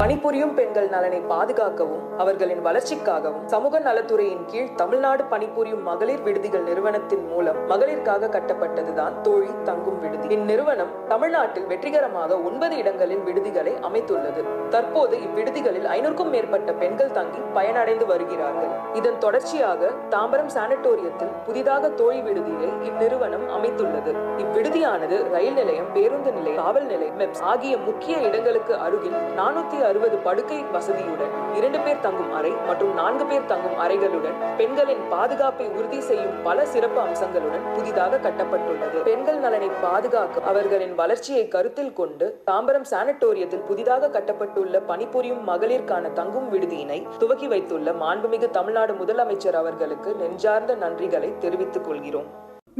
பணிபுரியும் பெண்கள் நலனை பாதுகாக்கவும் அவர்களின் வளர்ச்சிக்காகவும் சமூக நலத்துறையின் கீழ் தமிழ்நாடு பணிபுரியும் மகளிர் விடுதிகள் நிறுவனத்தின் மூலம் மகளிருக்காக கட்டப்பட்டதுதான் தோழி தங்கும் விடுதி. இந்நிறுவனம் தமிழ்நாட்டில் வெற்றிகரமாக ஒன்பது இடங்களில் விடுதிகளை அமைத்துள்ளது. தற்போது இவ்விடுதிகளில் ஐநூறுக்கும் மேற்பட்ட பெண்கள் தங்கி பயனடைந்து வருகிறார்கள். இதன் தொடர்ச்சியாக தாம்பரம் சானட்டோரியத்தில் புதிதாக தோழி விடுதியை இந்நிறுவனம் அமைத்துள்ளது. இவ்விடுதியானது ரயில் நிலையம் பேருந்து நிலையம் காவல் நிலையம் ஆகிய முக்கிய இடங்களுக்கு அருகில் நானூத்தி அறுபது படுக்கை வசதியுடன் இரண்டு பேர் தங்கும் அறை மற்றும் நான்கு பேர் தங்கும் அறைகளுடன் பெண்களின் பாதுகாப்பை உறுதி செய்யும் பல சிறப்பு அம்சங்களுடன் புதிதாக கட்டப்பட்டுள்ளது. பெண்கள் நலனை பாதுகாக்க அவர்களின் வளர்ச்சியை கருத்தில் கொண்டு தாம்பரம் சானட்டோரியத்தில் புதிதாக கட்டப்பட்டுள்ள பணிபுரியும் மகளிருக்கான தங்கும் விடுதியினை துவக்கி வைத்துள்ள மாண்புமிகு தமிழ்நாடு முதலமைச்சர் அவர்களுக்கு நெஞ்சார்ந்த நன்றிகளை தெரிவித்துக் கொள்கிறோம்.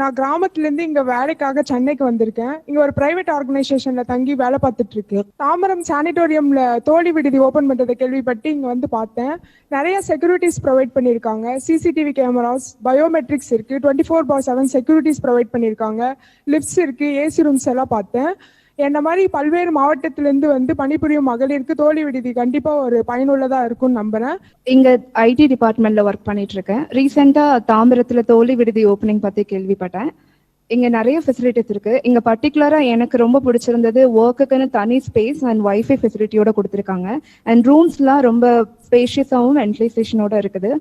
நான் கிராமத்துல இருந்து இங்க வேலைக்காக சென்னைக்கு வந்திருக்கேன். இங்க ஒரு பிரைவேட் ஆர்கனைசேஷன்ல தங்கி வேலை பார்த்துட்டு இருக்கேன். தாம்பரம் சானிட்டோரியம்ல தோழி விடுதி ஓபன் பண்றதை கேள்விப்பட்டு இங்க வந்து பார்த்தேன். நிறைய செக்யூரிட்டிஸ் ப்ரொவைட் பண்ணிருக்காங்க சிசிடிவி கேமராஸ் பயோமெட்ரிக்ஸ் இருக்கு. Twenty four bar seven securities provide பண்ணிருக்காங்க லிஃப்ட்ஸ் இருக்கு. ஏசி ரூம்ஸ் எல்லாம் பார்த்தேன். என்ன மாதிரி பல்வேறு மாவட்டத்திலிருந்து வந்து பணிபுரியும் மகளிருக்கு தோழி விடுதி கண்டிப்பா ஒரு பயனுள்ளதா இருக்கும்னு நம்புறேன். இங்க ஐடி டிபார்ட்மெண்ட்ல ஒர்க் பண்ணிட்டு இருக்கேன் ரீசெண்டா தாம்பரத்துல தோழி விடுதி ஓப்பனிங் பத்தி கேள்விப்பட்டேன். இங்க நிறைய ஃபெசிலிட்டிஸ் இருக்கு. இங்க பர்டிகுலரா எனக்கு ரொம்ப பிடிச்சிருந்தது ஒர்க்குக்குன்னு தனி ஸ்பேஸ் அண்ட் வைஃபை ஃபெசிலிட்டியோட கொடுத்துருக்காங்க. அண்ட் ரூம்ஸ்லாம் ரொம்ப ஸ்பேஷியஸாகவும் வென்டிலேஷனோட இருக்குது.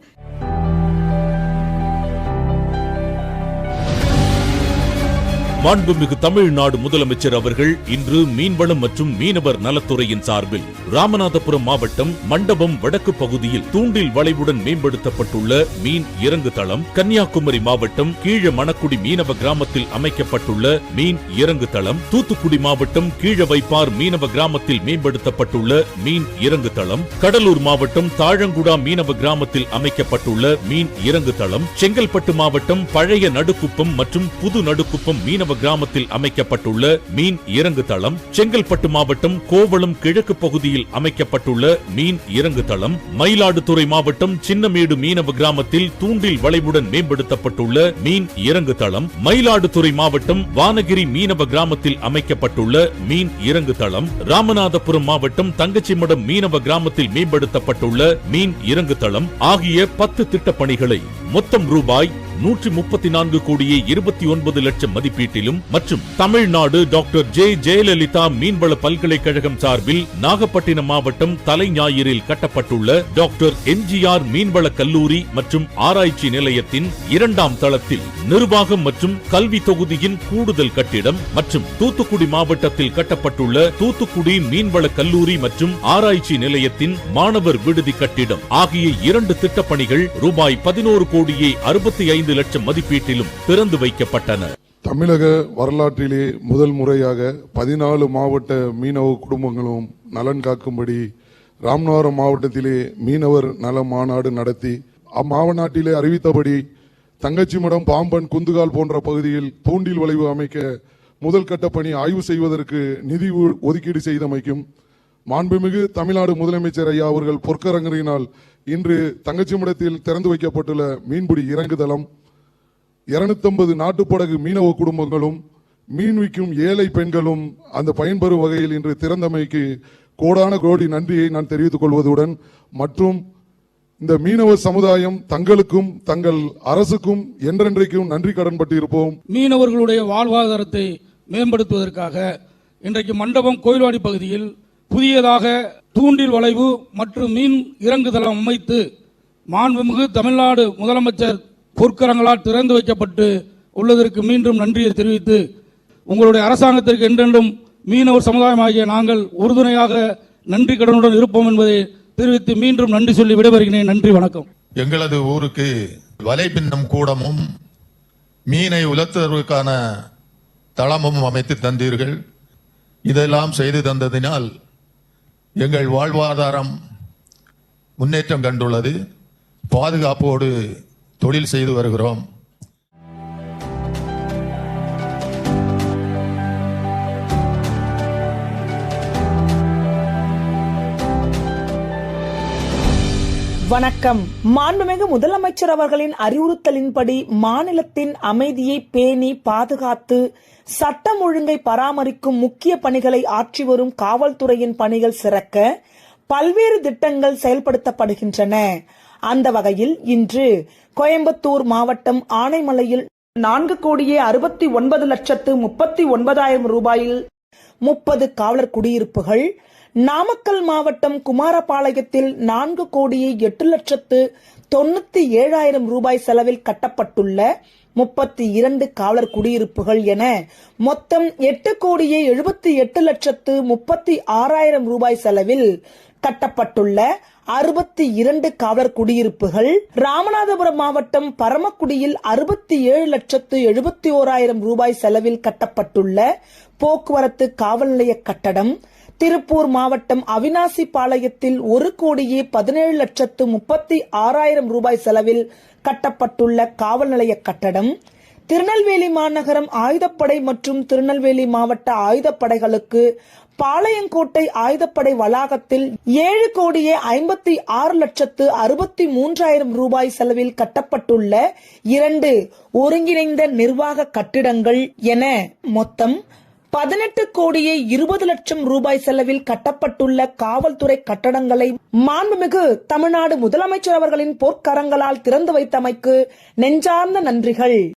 மாண்புமிகு தமிழ்நாடு முதலமைச்சர் அவர்கள் இன்று மீன்வளம் மற்றும் மீனவர் நலத்துறையின் சார்பில் ராமநாதபுரம் மாவட்டம் மண்டபம் வடக்கு பகுதியில் தூண்டில் வளைவுடன் மேம்படுத்தப்பட்டுள்ள மீன் இறங்கு தளம் கன்னியாகுமரி மாவட்டம் கீழ மணக்குடி மீனவ கிராமத்தில் அமைக்கப்பட்டுள்ள மீன் இறங்கு தளம் தூத்துக்குடி மாவட்டம் கீழ வைப்பார் மீனவ கிராமத்தில் மேம்படுத்தப்பட்டுள்ள மீன் இறங்கு தளம் கடலூர் மாவட்டம் தாழங்குடா மீனவ கிராமத்தில் அமைக்கப்பட்டுள்ள மீன் இறங்கு தளம் செங்கல்பட்டு மாவட்டம் பழைய நடுக்குப்பம் மற்றும் புது நடுக்குப்பம் மீனவ கிராமத்தில் அமைக்கப்பட்டுள்ள மீன் இறங்கு தளம் செங்கல்பட்டு மாவட்டம் கோவளம் கிழக்கு பகுதியில் அமைக்கப்பட்டுள்ள மீன் இறங்கு தளம் மயிலாடுதுறை மாவட்டம் சின்னமேடு மீனவ கிராமத்தில் தூண்டில் வளைவுடன் மேம்படுத்தப்பட்டுள்ள மீன் இறங்கு தளம் மயிலாடுதுறை மாவட்டம் வானகிரி மீனவ கிராமத்தில் அமைக்கப்பட்டுள்ள மீன் இறங்கு தளம் ராமநாதபுரம் மாவட்டம் தங்கச்சிமடம் மீனவ கிராமத்தில் மேம்படுத்தப்பட்டுள்ள மீன் இறங்கு தளம் ஆகிய பத்து திட்டப் பணிகளை மொத்தம் ரூபாய் நூற்றி முப்பத்தி நான்கு கோடியே இருபத்தி ஒன்பது லட்சம் மதிப்பீட்டிலும் மற்றும் தமிழ்நாடு டாக்டர் ஜே ஜெயலலிதா மீன்வள பல்கலைக்கழகம் சார்பில் நாகப்பட்டினம் மாவட்டம் தலைஞாயிறில் கட்டப்பட்டுள்ள டாக்டர் எம்ஜிஆர் மீன்வள கல்லூரி மற்றும் ஆராய்ச்சி நிலையத்தின் இரண்டாம் தளத்தில் நிர்வாகம் மற்றும் கல்வி தொகுதியின் கூடுதல் கட்டிடம் மற்றும் தூத்துக்குடி மாவட்டத்தில் கட்டப்பட்டுள்ள தூத்துக்குடி மீன்வள கல்லூரி மற்றும் ஆராய்ச்சி நிலையத்தின் மாணவர் விடுதி கட்டிடம். ஆகிய இரண்டு திட்டப்பணிகள் ரூபாய் பதினோரு கோடியே அறுபத்தி ஐந்து லட்சம் மதிப்பீட்டிலும் திறந்து வைக்கப்பட்டன தமிழக வரலாற்றிலே முதல் முறையாக பதினாலு மாவட்ட மீனவ குடும்பங்களும் நலன் காக்கும்படி ராமநாதபுரம் மாவட்டத்திலே மீனவர் நல மாநாடு நடத்தி அம்மாவநாட்டிலே அறிவித்தபடி தங்கச்சிமடம் பாம்பன் குந்துகால் போன்ற பகுதியில் தூண்டில் வளைவு அமைக்க முதல் கட்ட பணி ஆய்வு செய்வதற்கு நிதி ஒதுக்கீடு செய்தமைக்கும் மாண்புமிகு தமிழ்நாடு முதலமைச்சர் ஐயா அவர்கள் பொற்கரங்கரினால் இன்று தங்கச்சிமடத்தில் திறந்து வைக்கப்பட்டுள்ள மீன்பிடி இறங்குதளம் 250 நாட்டுப்படகு மீனவ குடும்பங்களும் மீன் விற்கும் ஏழை பெண்களும் அந்த பயன்பெறும் வகையில் இன்று திறந்தமைக்கு கோடான கோடி நன்றியை நான் தெரிவித்துக் கொள்வதுடன் மற்றும் இந்த மீனவ சமுதாயம் தங்களுக்கும் தங்கள் அரசுக்கும் என்றென்றைக்கும் நன்றி கடன் பட்டிருப்போம் மீனவர்களுடைய வாழ்வாதாரத்தை மேம்படுத்துவதற்காக இன்றைக்கு மண்டபம் கோயில்வாடி பகுதியில் புதியதாக தூண்டில் வளைவு மற்றும் மீன் இறங்குதளம் அமைத்து மாண்புமிகு தமிழ்நாடு முதலமைச்சர் பொற்கரங்களால் திறந்து வைக்கப்பட்டு உள்ளதற்கு மீண்டும் நன்றியை தெரிவித்து உங்களுடைய அரசாங்கத்திற்கு என்றென்றும் மீனவர் சமுதாயமாகிய நாங்கள் உறுதுணையாக நன்றி கடனுடன் இருப்போம் என்பதை தெரிவித்து மீண்டும் நன்றி சொல்லி விடைபெறுகிறேன். நன்றி வணக்கம். எங்களது ஊருக்கு வலைபின்னம் கூடமும் மீனை உலர்த்துவதற்கான தளமும் அமைத்து தந்தீர்கள். இதெல்லாம் செய்து தந்ததினால் எங்கள் வாழ்வாதாரம் முன்னேற்றம் கண்டுள்ளது. பாதுகாப்போடு தொழில் செய்து வருகிறோம். வணக்கம். மாண்புமிகு முதலமைச்சர் அவர்களின் அறிவுறுத்தலின்படி மாநிலத்தின் அமைதியை பேணி பாதுகாத்து சட்டம் ஒழுங்கை பராமரிக்கும் முக்கிய பணிகளை ஆற்றி வரும் காவல்துறையின் பணிகள் சிறக்க பல்வேறு திட்டங்கள் செயல்படுத்தப்படுகின்றன. அந்த வகையில் இன்று கோயம்புத்தூர் மாவட்டம் ஆனைமலையில் நான்கு கோடியே அறுபத்தி ஒன்பது லட்சத்து முப்பத்தி ஒன்பதாயிரம் ரூபாயில் முப்பது காவலர் குடியிருப்புகள் நாமக்கல் மாவட்டம் குமாரபாளையத்தில் நான்கு கோடியே எட்டு லட்சத்து தொண்ணூத்தி ஏழாயிரம் ரூபாய் செலவில் கட்டப்பட்டுள்ள முப்பத்தி இரண்டு காவலர் குடியிருப்புகள் என மொத்தம் எட்டு கோடியே எழுபத்தி எட்டு லட்சத்து முப்பத்தி ஆறாயிரம் ரூபாய் செலவில் கட்டப்பட்டுள்ள அறுபத்தி இரண்டு காவலர் குடியிருப்புகள். ராமநாதபுரம் மாவட்டம் பரமக்குடியில் அறுபத்தி ஏழு லட்சத்து எழுபத்தி ஓராயிரம் ரூபாய் செலவில் கட்டப்பட்டுள்ள போக்குவரத்து காவல் நிலைய கட்டடம் திருப்பூர் மாவட்டம் அவினாசி பாளையத்தில் ஒரு கோடியே பதினேழு லட்சத்து முப்பத்தி ஆறாயிரம் ரூபாய் செலவில் கட்டப்பட்டுள்ள காவல் நிலைய கட்டடம். திருநெல்வேலி மாநகரம் ஆயுதப்படை மற்றும் திருநெல்வேலி மாவட்ட ஆயுதப்படைகளுக்கு பாளையங்கோட்டை ஆயுதப்படை வளாகத்தில் ஏழு கோடியே ஐம்பத்தி ஆறு லட்சத்து அறுபத்தி மூன்றாயிரம் ரூபாய் செலவில் கட்டப்பட்டுள்ள இரண்டு ஒருங்கிணைந்த நிர்வாக கட்டிடங்கள் என மொத்தம் பதினெட்டு கோடியே இருபது லட்சம் ரூபாய் செலவில் கட்டப்பட்டுள்ள காவல்துறை கட்டடங்களை மாண்புமிகு தமிழ்நாடு முதலமைச்சர் அவர்களின் பொற்கரங்களால் திறந்து வைத்தமைக்கு நெஞ்சார்ந்த நன்றிகள்.